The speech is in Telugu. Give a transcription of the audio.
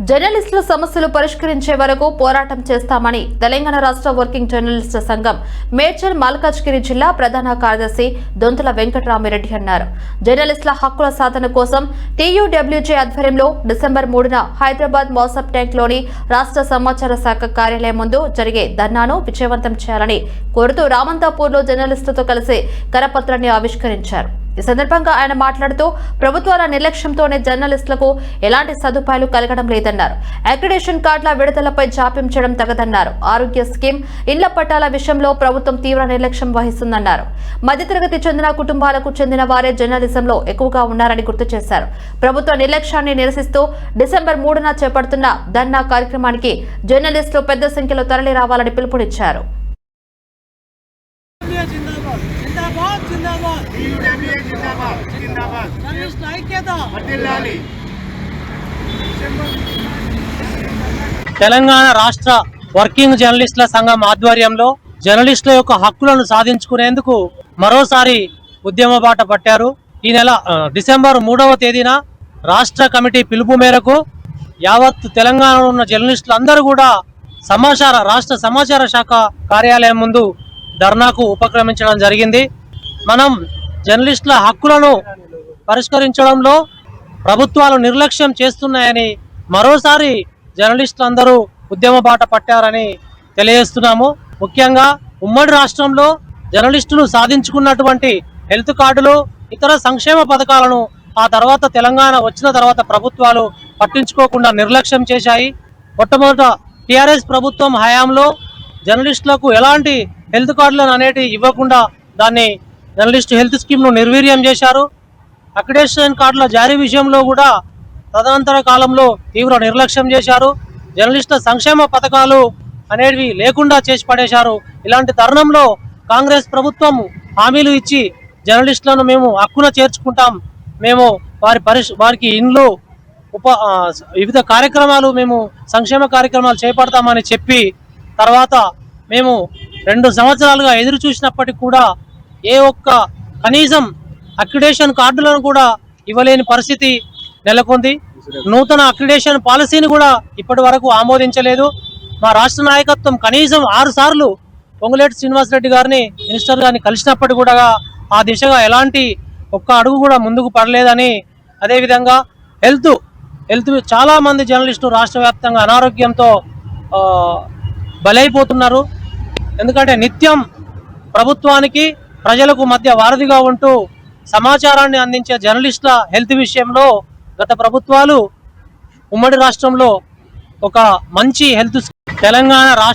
జర్నలిస్టుల సమస్యలు పరిష్కరించే వరకు పోరాటం చేస్తామని తెలంగాణ రాష్ట్ర వర్కింగ్ జర్నలిస్టుల సంఘం మేడ్చల్ మల్కాజ్గిరి జిల్లా ప్రధాన కార్యదర్శి దొంతుల వెంకటరామిరెడ్డి అన్నారు. జర్నలిస్టుల హక్కుల సాధన కోసం టీయూడబ్ల్యూజే ఆధ్వర్యంలో డిసెంబర్ మూడున హైదరాబాద్ మోసప్ ట్యాంక్లోని రాష్ట్ర సమాచార శాఖ కార్యాలయం ముందు జరిగే ధర్నాను విజయవంతం చేయాలని కోరుతూ రామంతాపూర్లో జర్నలిస్టులతో కలిసి కరపత్రాన్ని ఆవిష్కరించారు. ఈ సందర్భంగా ఆయన మాట్లాడుతూ ప్రభుత్వాల నిర్లక్ష్యంతోనే జర్నలిస్టులకు ఎలాంటి సదుపాయాలు కలగడం లేదన్నారు. అక్రిడేషన్ కార్డుల విడుదలపై జాప్యం చేయడం తగదన్నారు. ఆరోగ్య స్కీమ్ ఇళ్ళ పట్టాల విషయంలో ప్రభుత్వం తీవ్ర నిర్లక్ష్యం వహిస్తుందన్నారు. మధ్యతరగతి చెందిన కుటుంబాలకు చెందిన వారే జర్నలిజంలో ఎక్కువగా ఉన్నారని గుర్తు చేశారు. ప్రభుత్వ నిర్లక్ష్యాన్ని నిరసిస్తూ డిసెంబర్ మూడున చేపడుతున్న ధర్నా కార్యక్రమానికి జర్నలిస్టులు పెద్ద సంఖ్యలో తరలి రావాలని పిలుపునిచ్చారు. జిందాబాద్ జిందాబాద్ జిందాబాద్ జిందాబాద్ ఐక్యత వర్ధిల్లాలి తెలంగాణ రాష్ట్ర వర్కింగ్ జర్నలిస్టుల సంఘం ఆధ్వర్యంలో జర్నలిస్టుల యొక్క హక్కులను సాధించుకునేందుకు మరోసారి ఉద్యమ బాట పట్టారు. ఈ నెల డిసెంబర్ మూడవ తేదీన రాష్ట్ర కమిటీ పిలుపు మేరకు యావత్ తెలంగాణలో ఉన్న జర్నలిస్టులు అందరూ కూడా సమాచార రాష్ట్ర సమాచార శాఖ కార్యాలయం ముందు ధర్నాకు ఉపక్రమించడం జరిగింది. మనం జర్నలిస్టుల హక్కులను పరిష్కరించడంలో ప్రభుత్వాలు నిర్లక్ష్యం చేస్తున్నాయని మరోసారి జర్నలిస్టులు అందరూ ఉద్యమ బాట పట్టారని తెలియజేస్తున్నాము. ముఖ్యంగా ఉమ్మడి రాష్ట్రంలో జర్నలిస్టులు సాధించుకున్నటువంటి హెల్త్ కార్డులు ఇతర సంక్షేమ పథకాలను ఆ తర్వాత తెలంగాణ వచ్చిన తర్వాత ప్రభుత్వాలు పట్టించుకోకుండా నిర్లక్ష్యం చేశాయి. మొట్టమొదట టిఆర్ఎస్ ప్రభుత్వం హయాంలో జర్నలిస్టులకు ఎలాంటి హెల్త్ కార్డులను అనేటివి ఇవ్వకుండా దాన్ని జర్నలిస్ట్ హెల్త్ స్కీమ్ను నిర్వీర్యం చేశారు. అక్రిడేషన్ కార్డుల జారీ విషయంలో కూడా తదనంతర కాలంలో తీవ్ర నిర్లక్ష్యం చేశారు. జర్నలిస్టుల సంక్షేమ పథకాలు అనేవి లేకుండా చేసి పడేశారు. ఇలాంటి తరుణంలో కాంగ్రెస్ ప్రభుత్వం హామీలు ఇచ్చి జర్నలిస్టులను మేము హక్కున చేర్చుకుంటాం. మేము వారి పరిష్ వారికి ఇండ్లు ఉప వివిధ కార్యక్రమాలు మేము సంక్షేమ కార్యక్రమాలు చేపడతామని చెప్పి తర్వాత మేము రెండు సంవత్సరాలుగా ఎదురు చూసినప్పటికి కూడా ఏ ఒక్క కనీసం అక్రిడేషన్ కార్డులను కూడా ఇవ్వలేని పరిస్థితి నెలకొంది. నూతన అక్రిడేషన్ పాలసీని కూడా ఇప్పటి వరకు ఆమోదించలేదు. మా రాష్ట్ర నాయకత్వం కనీసం ఆరు సార్లు పొంగులేటి శ్రీనివాసరెడ్డి గారిని మినిస్టర్ గారిని కలిసినప్పటికీ కూడా ఆ దిశగా ఎలాంటి ఒక్క అడుగు కూడా ముందుకు పడలేదని అదేవిధంగా హెల్త్ హెల్త్ చాలా మంది జర్నలిస్టులు రాష్ట్ర వ్యాప్తంగా అనారోగ్యంతో బలైపోతున్నారు. ఎందుకంటే నిత్యం ప్రభుత్వానికి ప్రజలకు మధ్య వారధిగా ఉంటూ సమాచారాన్ని అందించే జర్నలిస్టుల హెల్త్ విషయంలో గత ప్రభుత్వాలు ఉమ్మడి రాష్ట్రంలో ఒక మంచి హెల్త్ తెలంగాణ రాష్ట్ర